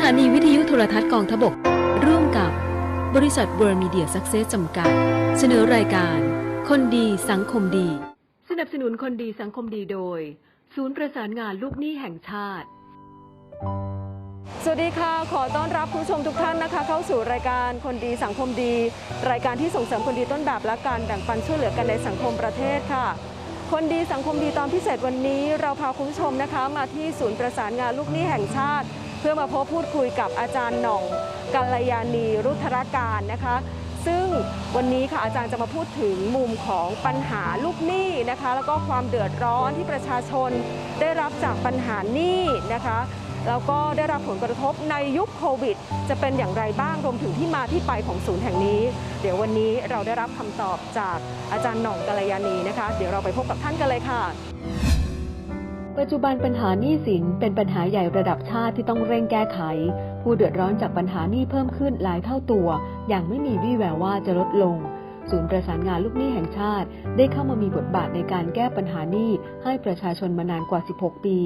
ถานีวิทยุโทรทัศน์กองทพบก ร่วมกับบริษัทเวิร์มีเดียซักเซสจำกัด เสนอรายการ คนดีสังคมดี สนับสนุนคนดีสังคมดีโดย ศูนย์ประสานงานลูกหนี้แห่งชาติ สวัสดีค่ะ ขอต้อนรับคุณผู้ชมทุกท่านนะคะ เข้าสู่รายการคนดีสังคมดี รายการที่ส่งเสริมคนดีต้นแบบและการแบ่งปันช่วยเหลือกันในสังคมประเทศค่ะคนดีสังคมดีตอนพิเศษวันนี้ เราพาคุณผู้ชมนะคะ มาที่ศูนย์ประสานงานลูกหนี้แห่งชาติ เพื่อมาพบพูดคุยกับอาจารย์หน่องกัลยาณีรุทธรการนะคะ ซึ่งวันนี้ค่ะอาจารย์จะมาพูดถึงมุมของปัญหาลูกหนี้นะคะ แล้วก็ความเดือดร้อนที่ประชาชนได้รับจากปัญหาหนี้นะคะแล้วก็ได้รับผลกระทบในยุคโควิด จะเป็นอย่างไรบ้างรวมถึงที่มาที่ไปของศูนย์แห่งนี้ เดี๋ยววันนี้เราได้รับคำตอบจากอาจารย์หน่องกัลยาณีนะคะ เดี๋ยวเราไปพบกับท่านกันเลยค่ะ ปัจจุบันปัญหาหนี้สินเป็นปัญหาใหญ่ระดับชาติที่ต้องเร่งแก้ไข ผู้เดือดร้อนจากปัญหาหนี้เพิ่มขึ้นหลายเท่าตัว อย่างไม่มีวี่แววว่าจะลดลง ศูนย์ประสานงานลูกหนี้แห่งชาติ ได้เข้ามามีบทบาทในการแก้ปัญหาหนี้ให้ประชาชนมานานกว่า 16 ปี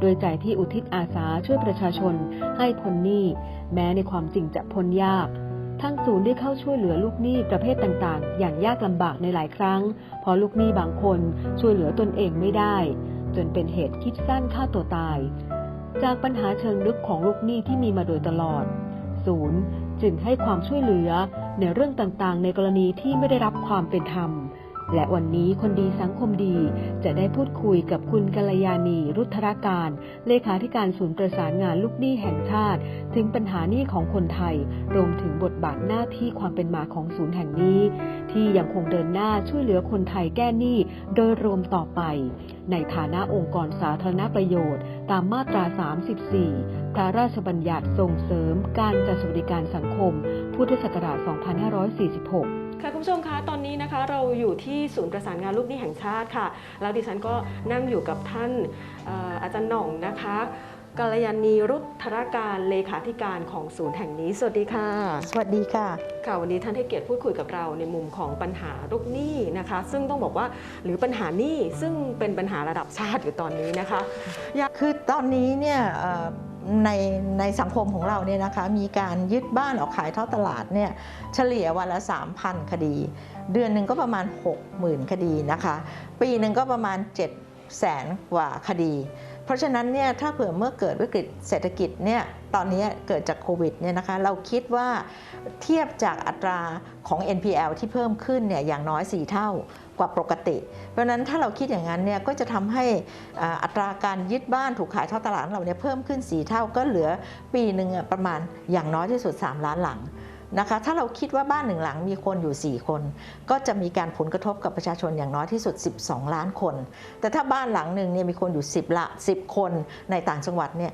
โดยใจที่อุทิศอาสาช่วยประชาชนให้พ้นหนี้ แม้ในความจริงจะพ้นยาก ทางศูนย์ได้เข้าช่วยเหลือลูกหนี้ประเภทต่างๆ อย่างยากลำบากในหลายครั้งเพราะลูกหนี้บางคนช่วยเหลือตนเองไม่ได้ จนเป็นเหตุคิดสั้นฆ่าตัวตาย จากปัญหาเชิงลึกของลูกหนี้ที่มีมาโดยตลอด ศูนย์จึงให้ความช่วยเหลือในเรื่องต่างๆ ในกรณีที่ไม่ได้รับความเป็นธรรม และวันนี้คนดีสังคมดีจะได้พูดคุยกับคุณกัลยาณีรุทธรการ เลขาธิการศูนย์ประสานงานลูกหนี้แห่งชาติ ถึงปัญหาหนี้ของคนไทย รวมถึงบทบาทหน้าที่ความเป็นมาของศูนย์แห่งนี้ ที่ยังคงเดินหน้าช่วยเหลือคนไทยแก้หนี้โดยรวมต่อไป ในฐานะองค์กรสาธารณประโยชน์ ตามมาตรา 34 พระราชบัญญัติส่งเสริมการจัดสวัสดิการสังคม พุทธศักราช 2546 ค่ะคุณผู้ชมคะตอนนี้นะคะเราอยู่ที่ศูนย์ประสานงานลูกหนี้แห่งชาติค่ะ แล้วดิฉันก็นั่งอยู่กับท่านเอ่ออาจารย์หน่องนะคะกัลยาณีรุทธรการเลขาธิการของศูนย์แห่งนี้ สวัสดีค่ะ สวัสดีค่ะ ค่ะวันนี้ท่านให้เกียรติพูดคุยกับเราในมุมของปัญหาลูกหนี้นะคะ ซึ่งต้องบอกว่าหรือปัญหาหนี้ซึ่งเป็นปัญหาระดับชาติอยู่ตอนนี้นะคะคือตอนนี้เนี่ยเอ่อ ในในสังคมของเราเนี่ยนะคะมีการยึดบ้านออกขายท่อตลาดเนี่ยเฉลี่ยวันละ 3,000 คดี เดือนหนึ่งก็ประมาณ 60,000 คดีนะคะ ปีหนึ่งก็ประมาณ 7 0 0แสนกว่าคดี ราะฉะนั้นเนี่ยถ้าเผื่อเมื่อเกิดวิกฤตเศรษฐกิจเนี่ยตอนนี้เกิดจากโควิดเนี่ยนะคะเราคิดว่าเทียบจากอัตราของ NPL ที่เพิ่มขึ้นเนี่ยอย่างน้อย 4 เท่ากว่าปกติ เพราะนั้นถ้าเราคิดอย่างนั้นเนี่ยก็จะทำให้อัตราการยึดบ้านถูกขายทอดตลาดเราเนี่ยเพิ่มขึ้น 4 เท่าก็เหลือปีหนึ่งอะประมาณอย่างน้อยที่สุด 3 ล้านหลัง นะคะ ถ้าเราคิดว่าบ้านหนึ่งหลังมีคนอยู่ 4 คน ก็จะมีการผลกระทบกับประชาชนอย่างน้อยที่สุด 12 ล้านคน แต่ถ้าบ้านหลังหนึ่งเนี่ยมีคนอยู่ 10 ละ 10 คนในต่างจังหวัดเนี่ย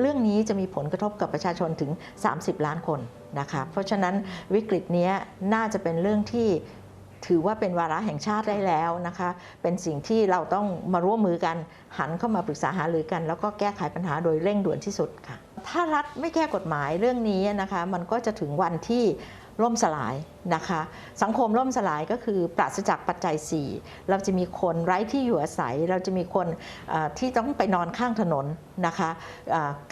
เรื่องนี้จะมีผลกระทบกับประชาชนถึง 30 ล้านคนนะคะเพราะฉะนั้นวิกฤตนี้น่าจะเป็นเรื่องที่ถือว่าเป็นวาระแห่งชาติได้แล้วนะคะ เป็นสิ่งที่เราต้องมาร่วมมือกันหันเข้ามาปรึกษาหารือกัน แล้วก็แก้ไขปัญหาโดยเร่งด่วนที่สุดค่ะ ถ้ารัฐไม่แก้กฎหมายเรื่องนี้นะคะมันก็จะถึงวันที่ล่มสลายนะคะ สังคมล่มสลายก็คือปราศจากปัจจัย 4 เราจะมีคนไร้ที่อยู่อาศัย เราจะมีคนที่ต้องไปนอนข้างถนนนะคะ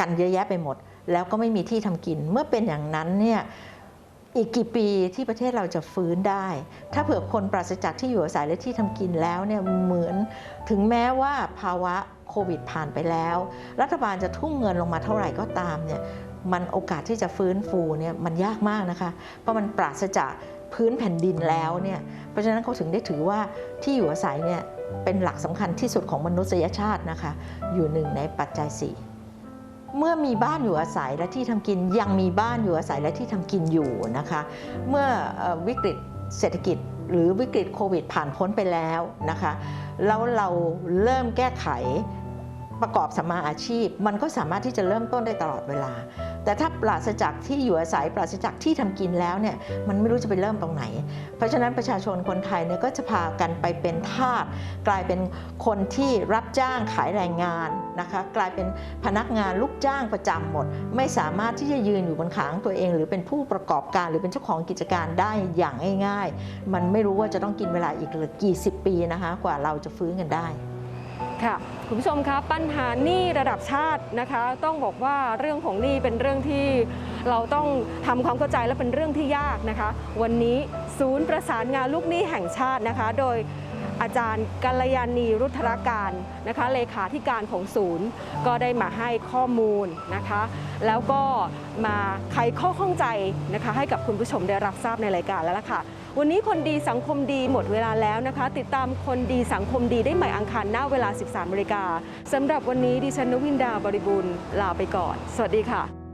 กันเยอะแยะไปหมด แล้วก็ไม่มีที่ทำกิน เมื่อเป็นอย่างนั้นเนี่ยอีกกี่ปีที่ประเทศเราจะฟื้นได้ ถ้าเผื่อคนปราศจากที่อยู่อาศัยและที่ทำกินแล้วเนี่ยเหมือนถึงแม้ว่าภาวะ โควิดผ่านไปแล้ว รัฐบาลจะทุ่มเงินลงมาเท่าไหร่ก็ตามเนี่ยมันโอกาสที่จะฟื้นฟูเนี่ยมันยากมากนะคะ เพราะมันปราศจากพื้นแผ่นดินแล้วเนี่ยเพราะฉะนั้นเขาถึงได้ถือว่าที่อยู่อาศัยเนี่ยเป็นหลักสำคัญที่สุดของมนุษยชาตินะคะ อยู่หนึ่งในปัจจัยสี่เมื่อมีบ้านอยู่อาศัยและที่ทำกินยังมีบ้านอยู่อาศัยและที่ทำกินอยู่นะคะ เมื่อเอ่อวิกฤตเศรษฐกิจหรือวิกฤตโควิดผ่านพ้นไปแล้วนะคะ แล้วเราเริ่มแก้ไข ประกอบสัมมาอาชีพ มันก็สามารถที่จะเริ่มต้นได้ตลอดเวลา แต่ถ้าปราศจากที่อยู่อาศัยปราศจากที่ทำกินแล้วเนี่ยมันไม่รู้จะไปเริ่มตรงไหน เพราะฉะนั้นประชาชนคนไทยเนี่ยก็จะพากันไปเป็นทาสกลายเป็นคนที่รับจ้างขายแรงงานนะคะกลายเป็นพนักงานลูกจ้างประจำหมด ไม่สามารถที่จะยืนอยู่บนขาของตัวเอง หรือเป็นผู้ประกอบการหรือเป็นเจ้าของกิจการได้อย่างง่าย ๆ มันไม่รู้ว่าจะต้องกินเวลาอีกกี่สิบปีนะคะกว่าเราจะฟื้นกันได้ ค่ะคุณผู้ชมครับปัญหาหนี้ระดับชาตินะคะ ต้องบอกว่าเรื่องของหนี้เป็นเรื่องที่เราต้องทำความเข้าใจและเป็นเรื่องที่ยากนะคะ วันนี้ศูนย์ประสานงานลูกหนี้แห่งชาตินะคะ โดยอาจารย์กัลยาณีรุทธรการนะคะ เลขาธิการของศูนย์ก็ได้มาให้ข้อมูลนะคะ แล้วก็มาไขข้อข้องใจนะคะ ให้กับคุณผู้ชมได้รับทราบในรายการแล้วล่ะค่ะ วันนี้คนดีสังคมดีหมดเวลาแล้วนะคะ ติดตามคนดีสังคมดีได้ใหม่อังคารหน้าเวลา 13นาฬิกาสำหรับวันนี้ดิฉันนวินดาบริบูรณ์ลาไปก่อน สวัสดีค่ะ